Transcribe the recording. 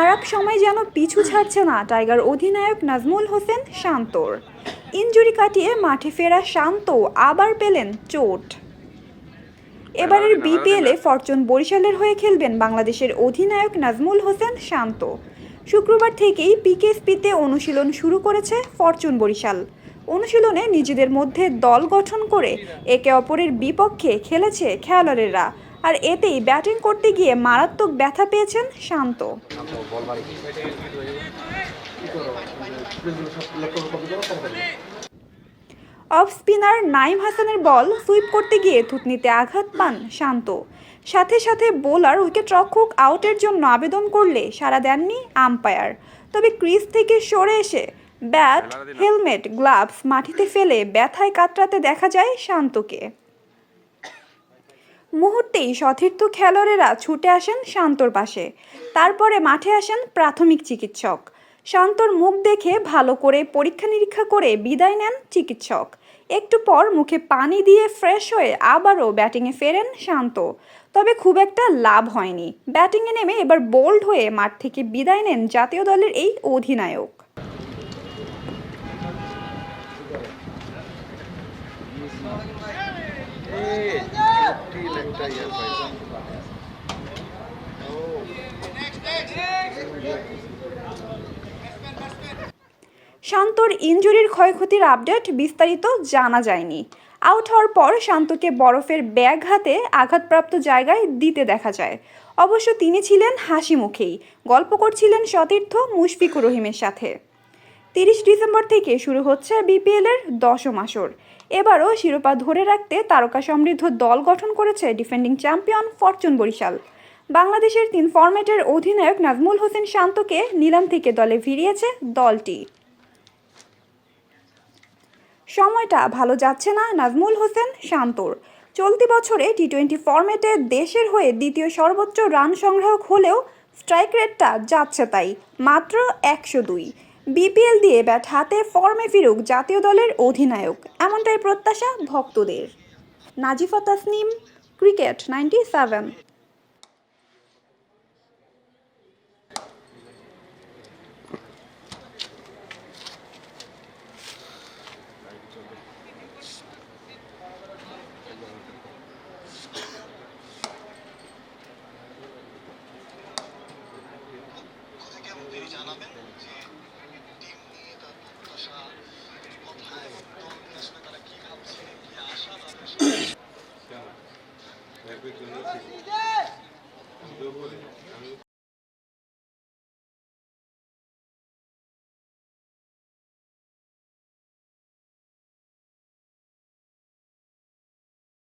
খারাপ সময় যেন পিছু ছাড়ছে না টাইগার অধিনায়ক নাজমুল হোসেন শান্তর। ইনজুরি কাটিয়ে মাঠে ফেরা শান্ত আবার পেলেন চোট। এবারের বিপিএলে ফরচুন বরিশালের হয়ে খেলবেন বাংলাদেশের অধিনায়ক নাজমুল হোসেন শান্ত। শুক্রবার থেকেই পিকেএসপিতে অনুশীলন শুরু করেছে ফরচুন বরিশাল। অনুশীলনে নিজেদের মধ্যে দল গঠন করে একে অপরের বিপক্ষে খেলেছে খেলোয়াড়েরা। আর এতেই ব্যাটিং করতে গিয়ে মারাত্মক ব্যথা পেয়েছেন শান্ত। অফ স্পিনার নাইম হাসানের বল সুইপ করতে গিয়ে থুতনিতে আঘাত পান শান্ত। সাথে সাথে বোলার উইকেট রক্ষক আউটের জন্য আবেদন করলে সাড়া দেননি আম্পায়ার। তবে ক্রিজ থেকে সরে এসে ব্যাট, হেলমেট, গ্লাভস মাটিতে ফেলে ব্যথায় কাতরাতে দেখা যায় শান্তকে। মুহূর্তেই সতীর্থ খেলোয়াড়েরা ছুটে আসেন শান্তর পাশে। তারপরে মাঠে আসেন প্রাথমিক চিকিৎসক। শান্তর মুখ দেখে ভালো করে পরীক্ষা নিরীক্ষা করে বিদায় নেন চিকিৎসক। একটু পর মুখে পানি দিয়ে ফ্রেশ হয়ে আবারও ব্যাটিংয়ে ফেরেন শান্ত। তবে খুব একটা লাভ হয়নি। ব্যাটিংয়ে নেমে এবার বোল্ড হয়ে মাঠ থেকে বিদায় নেন জাতীয় দলের এই অধিনায়ক। শান্তর ইনজুরির ক্ষয়ক্ষতির আপডেট বিস্তারিত জানা যায়নি। আউট হওয়ার পর শান্তকে বরফের ব্যাগ হাতে আঘাতপ্রাপ্ত জায়গায় দিতে দেখা যায়। অবশ্য তিনি ছিলেন হাসি মুখেই গল্প করছিলেন সতীর্থ মুশফিকুর রহিমের সাথে। তিরিশ ডিসেম্বর থেকে শুরু হচ্ছে বিপিএলের দশম আসর। এবারও শিরোপা ধরে রাখতে তারকা সমৃদ্ধ দল গঠন করেছে ডিফেন্ডিং চ্যাম্পিয়ন ফরচুন বরিশাল। বাংলাদেশের তিন ফরম্যাটের অধিনায়ক নাজমুল হোসেন শান্তকে নিলাম থেকে দলে ফিরিয়েছে দলটি। সময়টা ভালো যাচ্ছে না নাজমুল হোসেন শান্তর। চলতি বছরে টি টোয়েন্টি ফরম্যাটে দেশের হয়ে দ্বিতীয় সর্বোচ্চ রান সংগ্রাহক হলেও স্ট্রাইক রেটটা যাচ্ছে তাই, মাত্র একশো দুই। বিপিএল দিয়ে ব্যাট হাতে ফর্মে ফিরুক জাতীয় দলের অধিনায়ক, এমনটাই প্রত্যাশা ভক্তদের। Nazifa Tasnim, cricket ninety seven. জানাবেন?